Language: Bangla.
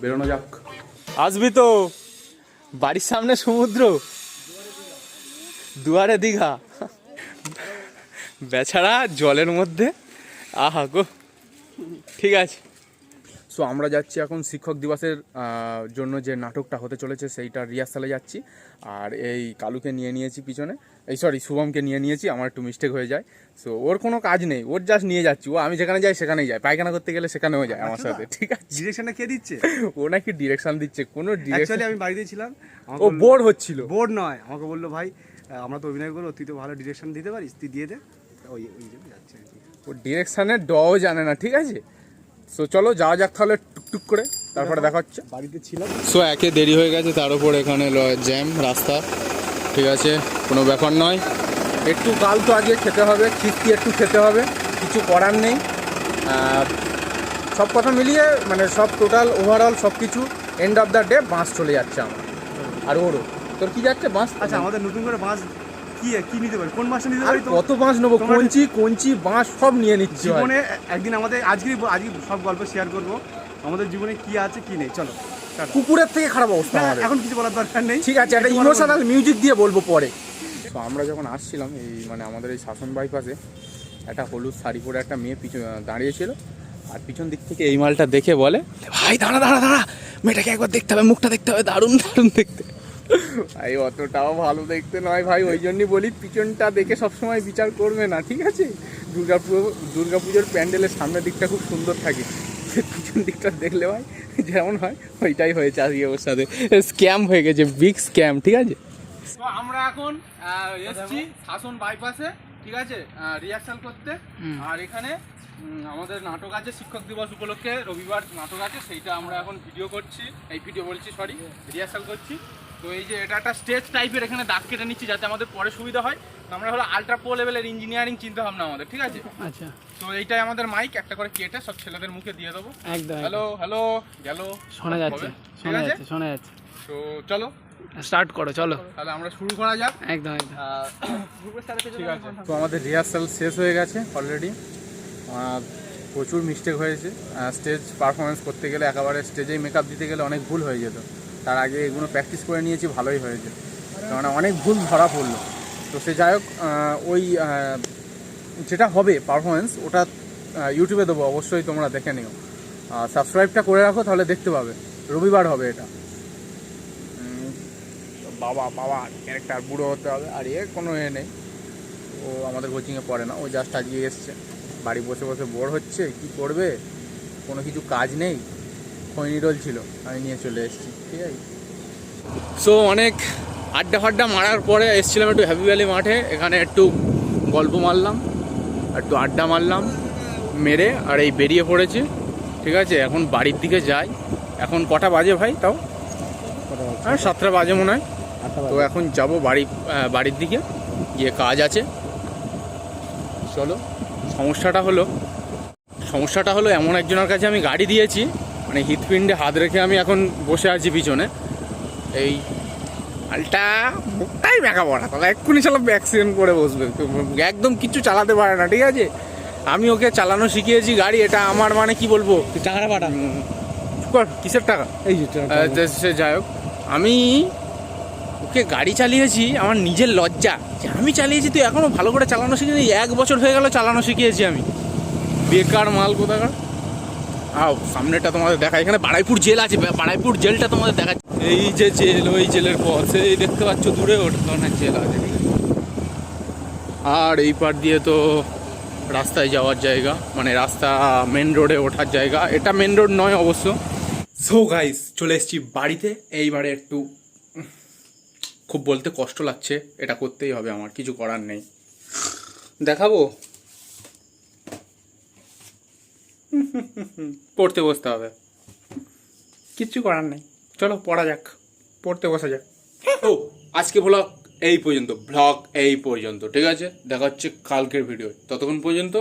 বেরোনো যাক। আসবি তো। বাড়ির সামনে সমুদ্র। দুয়ারে দীঘা। বেচারা জলের মধ্যে। আহা গো। ঠিক আছে। সো আমরা যাচ্ছি এখন শিক্ষক দিবসের জন্য যে নাটকটা হতে চলেছে সেইটা রিহার্সালে যাচ্ছি। আর এই কালুকে নিয়ে নিয়েছি পিছনে। এই সরি শুভমকে নিয়ে নিয়েছি আমার একটু মিস্টেক হয়ে যায়। সো ওর কোনো কাজ নেই ওর জাস্ট নিয়ে যাচ্ছি। ও আমি যেখানে যাই সেখানেই যাই পায়খানা করতে গেলে সেখানেও যায় আমার সাথে ঠিক আছে? ডিরেকশনটা কে দিচ্ছে? ও নাকি ডিরেকশন দিচ্ছে কোনো ডিরেকশন আমি বাড়িতে ছিলাম। ও বোর হচ্ছিল। বোর্ড নয়। আমাকে বলল ভাই আমরা তো অভিনয় করব তুই তো ভালো ডিরেকশন দিতে পারিস তুই দিয়ে দে। ওই ওই যাচ্ছে। ও ডিরেকশনের ডও জানে না ঠিক আছে? সো চলো যাওয়া যাক তাহলে টুকটুক করে তারপরে দেখা হচ্ছে। বাড়িতে ছিলাম। সো একে দেরি হয়ে গেছে তার উপর এখানে জ্যাম রাস্তা। ঠিক আছে কোনো ব্যাপার নয়। একটু কাল তো আজকে খেতে হবে খিস্তি একটু খেতে হবে কিছু করার নেই। সব কথা মিলিয়ে মানে সব টোটাল ওভারঅল সব কিছু end of the day bus চলে যাচ্ছে আমার। আর ওরও। তোর কি যাচ্ছে বাস? আচ্ছা আমাদের নতুন করে বাস কি কি নিতে পারি? কোন নিতে আর পারি তো? কত বাঁশ নেব? তোমার- কঞ্চি কঞ্চি বাঁশ সব নিয়ে নিচ্ছি জীবনে একদিন আমাদের আজকে আজকে সব গল্প শেয়ার করব। আমাদের জীবনে কি আছে কি নেই? চলো কুকুরের থেকে খারাপ অবস্থা আমাদের। এখন কিছু বলার দরকার নেই। ঠিক আছে একটা ইমোশনাল মিউজিক দিয়ে বলব পরে। তো আমরা যখন আসছিলাম এই মানে আমাদের এই শাসন বাইপাসে একটা হলুদ শাড়ি পরে একটা মেয়ে পিছন দাঁড়িয়েছিল। আর পিছন দিক থেকে এই মালটা দেখে বলে ভাই দাঁড়া দাঁড়া দাঁড়া। মেয়েটাকে একবার দেখতে হবে মুখটা দেখতে হবে দারুণ দারুণ দেখতে। ভাই অতটাও ভালো দেখতে নয় ভাই ওই জন্যই বলি পিছনটা দেখে সবসময় বিচার করবে না ঠিক আছে? দুর্গাপুজো দুর্গাপুজোর প্যান্ডেলের সামনের দিকটা খুব সুন্দর থাকে। পিছন দিকটা দেখলে ভাই যেমন হয় ওইটাই হয়েছে আজকে ওর সাথে। স্ক্যাম হয়ে গেছে বিগ স্ক্যাম ঠিক আছে? তো আমরা এখন এসছি শাসন বাইপাসে ঠিক আছে? রিহার্সাল করতে। আর এখানে আমাদের নাটক আছে শিক্ষক দিবস উপলক্ষে রবিবার নাটক আছে সেইটা আমরা এখন ভিডিও করছি এই ভিডিও বলছি সরি রিহার্সাল করছি। তো এই যে এটা একটা স্টেজ টাইপের এখানে দাগ কেটে নিচ্ছি যাতে আমাদের পরে সুবিধা হয়। আমরা হলো আলট্রা প্রো লেভেলের ইঞ্জিনিয়ারিং চিন্তা ভাবনা আমাদের ঠিক আছে? আচ্ছা। তো এইটাই আমাদের মাইক একটা করে কেটে সব ছেলেদের মুখে দিয়ে দেবো। একদম হ্যালো হ্যালো গেল। শোনা যাচ্ছে শোনা যাচ্ছে শোনা যাচ্ছে। তো চলো। স্টার্ট করো চলো। তাহলে আমরা শুরু করা যাক। একদম একদম। ঠিক আছে। তো আমাদের রিহার্সাল শেষ হয়ে গেছে অলরেডি প্রচুর মিস্টেক হয়েছে। স্টেজ পারফরমেন্স করতে গেলে একেবারে স্টেজেই মেকআপ দিতে গেলে অনেক ভুল হয়ে যেত। তার আগে এগুলো প্র্যাকটিস করে নিয়েছি, ভালোই হয়েছে। কেননা অনেক ভুল ধরা পড়ল। তো সে যাই হোক ওই যেটা হবে পারফরমেন্স ওটা ইউটিউবে দেবো, অবশ্যই তোমরা দেখে নিও। সাবস্ক্রাইবটা করে রাখো, তাহলে দেখতে পাবে। রবিবার হবে এটা। বাবা বাবা ক্যারেক্টার বুড়ো হতে হবে, আর এর কোনো এ নেই। ও আমাদের কোচিংয়ে পড়ে না, ও জাস্ট আজকে এসছে। বাড়ি বসে বসে বোর হচ্ছে, কি করবে? কোনো কিছু কাজ নেই। খৈনি রোল ছিল, আমি নিয়ে চলে এসেছি, ঠিক আছে? সো অনেক আড্ডা ফাড্ডা মারার পরে এসেছিলাম একটু হ্যাপি ভ্যালি মাঠে, এখানে একটু গল্প মারলাম, একটু আড্ডা মারলাম, মেরে আর এই বেরিয়ে পড়েছি, ঠিক আছে? এখন বাড়ির দিকে যাই। এখন কটা বাজে ভাই তাও? হ্যাঁ সাতটা বাজে মনে হয়। তো এখন যাব বাড়ি বাড়ির দিকে, গিয়ে কাজ আছে। চলো, সমস্যাটা হলো সমস্যাটা হলো এমন একজনের কাছে আমি গাড়ি দিয়েছি মানে হৃৎপিণ্ডে হাত রেখে আমি এখন বসে আছি পিছনে। এই আলটা মুখটাই মেকা পড়া তাহলে এক্ষুনি চালাবো অ্যাক্সিডেন্ট করে বসবে। একদম কিছু চালাতে পারে না ঠিক আছে? আমি ওকে চালানো শিখিয়েছি গাড়ি এটা আমার মানে কি বলব? টাকাটা পাঠা। কর, কিসের টাকা? এই যে সে যাই হোক আমি ওকে গাড়ি চালিয়েছি আমার নিজের লজ্জা যে আমি চালিয়েছি তুই এখনও ভালো করে চালানো শিখিনি এক বছর হয়ে গেল চালানো শিখিয়েছি আমি। বেকার মাল কোথাকার? আও সামনেটা তোমাদের দেখা এখানে বাড়াইপুর জেল আছে বাড়াইপুর জেলটা তোমাদের দেখা এই যে জেল ওই জেলের পথ এই দেখতে পাচ্ছ দূরে ওটা অনেক জেল আছে। আর এই পার দিয়ে তো রাস্তায় যাওয়ার জায়গা মানে রাস্তা মেন রোডে ওঠার জায়গা। এটা মেন রোড নয় অবশ্য। সো গাইস চলে এসেছি বাড়িতে। এইবারে একটু খুব বলতে কষ্ট লাগছে এটা করতেই হবে আমার কিছু করার নেই। দেখাবো? পড়তে বসতে হবে। কিচ্ছু করার নেই। চলো, পড়া যাক। পড়তে বসা যাক। ও, আজকে ব্লগ এই পর্যন্ত। ব্লগ এই পর্যন্ত, ঠিক আছে? দেখা হচ্ছে কালকের ভিডিও ততক্ষণ পর্যন্ত